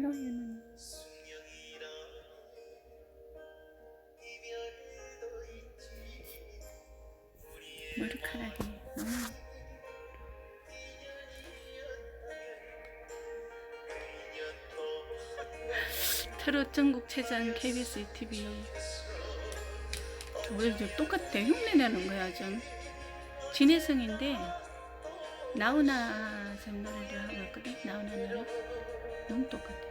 알로에는 머리카락이 너무 트롯 전국체전 KBS TV 왜 똑같아. 흉내내는 거야 좀. 진혜성인데 나훈아 쌤 노래를 하고 있거든? 나훈아 노래? 너무 똑같아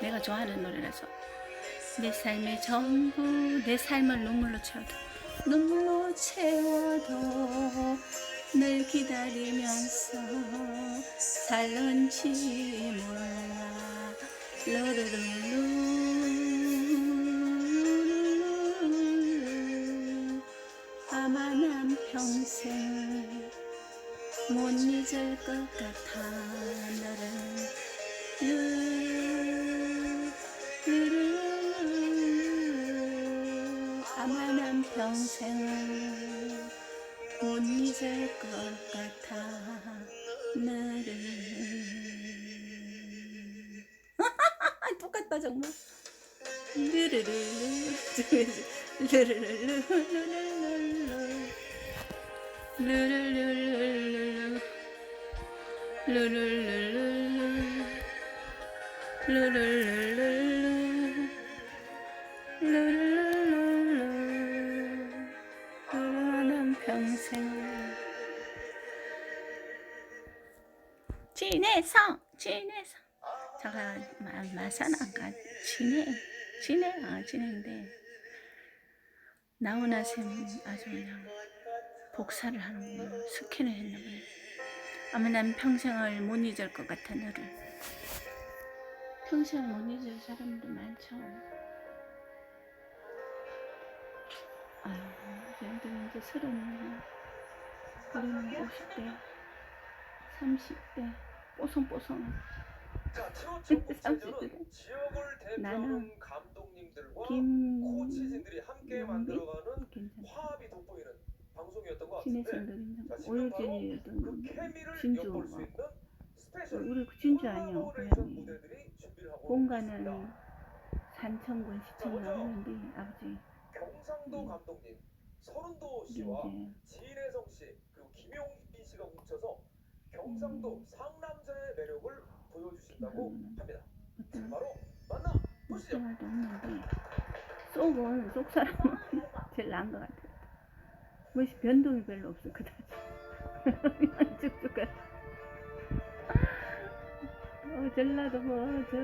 내가 좋아하는 노래라서. 내 삶의 전부 내 삶을 눈물로 채워도 눈물로 채워도 늘 기다리면서 살는지 몰라. 루루루루루루루 아마 난 평생 못 잊을 것 같아 너를 평생 못 잊을 것 같아 너를. 똑같다 정말. 르르르르 르르르르르르르르. 르 르르르르 르르 르르르 르르 르르르 진해성 진해성 제가 마, 마산 안가 진해 진해? 아 진해인데. 나훈아 쌤 아주 그냥 복사를 하는구나 스캔을 했나 보네 아마 난 평생을 못 잊을 것 같아 너를 평생을 못 잊을 사람도 많죠. 아유 얘들은 이제 서른 우리는 50대 30대 뽀송뽀송. 쌈치들은 그 나는 김코치진들이 함께 만들어가는 괜찮다. 화합이 돋보이는 방송이었던 것 같은데 오일진이었던 그, 그 진주 우리 진주 아니야 고향이 공간은 산청군 시청 나오는데 아버지. 경상도 네. 감독님 서른도 씨와 네, 네. 지혜성 씨 그리고 김용희 씨가 뭉쳐서 경상도 상남자의 매력을 보여주신다고 음. 합니다. 바로 만나 보시죠. 쏙은 쏙 사람은 제일 나은 것 같아요 뭐시 변동이 별로 없어 그다지 쭉쭉 가 어, 전라도 뭐저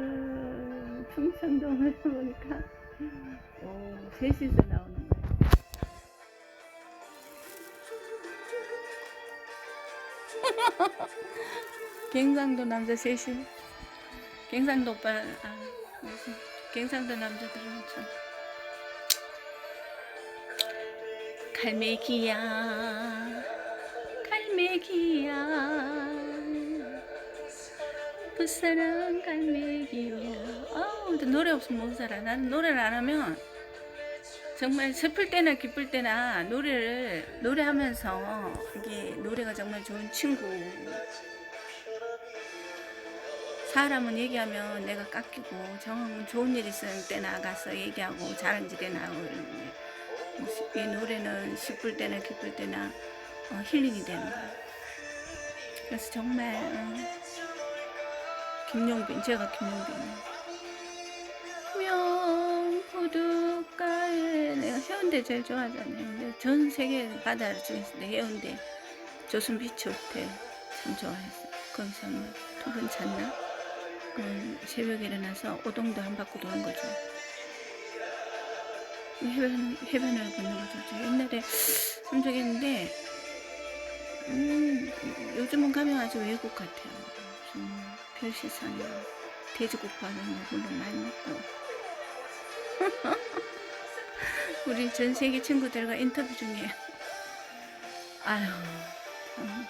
충청도를 보니까 오 셋이서 나오는 갱상도 남자 셋이 갱상도 오빠 아 무슨 갱상도 남자들은 참. 갈매기야 갈매기야. 부사랑 갈매기야 아우 근데 노래 없으면 못 살아. 나는 노래를 안 하면 정말 슬플 때나 기쁠 때나 노래를 노래하면서 이게 노래가 정말 좋은 친구 사람은 얘기하면 내가 깎이고 정 좋은 일 있을 때 나가서 얘기하고 잘한 일에 나오고 이러는데 이 노래는 슬플 때나 기쁠 때나 어, 힐링이 되는 거야. 그래서 정말 어, 김용빈 제가 김용빈 명포두가에 내가 해운대 제일 좋아하잖아요. 근데 전 세계 바다를 중에서 내 해운대 조선 비치 호텔 참 좋아했어. 거기서 뭐두번 잤나? 그 새벽에 일어나서 오동도 한 바퀴 도는 거죠. 해변, 해변을 걷는 거죠. 저 옛날에 참 좋아했는데, 음, 요즘은 가면 아주 외국 같아요. 좀 별세상에 돼지국밥은 물론 많이 먹고. 우리 전 세계 친구들과 인터뷰 중에, 아유, 참,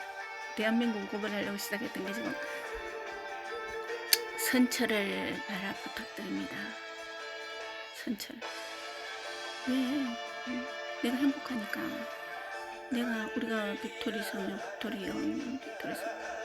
대한민국 고발하려고 시작했던 게 지금 선처를 바라 부탁드립니다. 선처. 왜? 응? 내가 행복하니까. 내가 우리가 빅토리 소녀, 빅토리 영, 빅토리 소녀.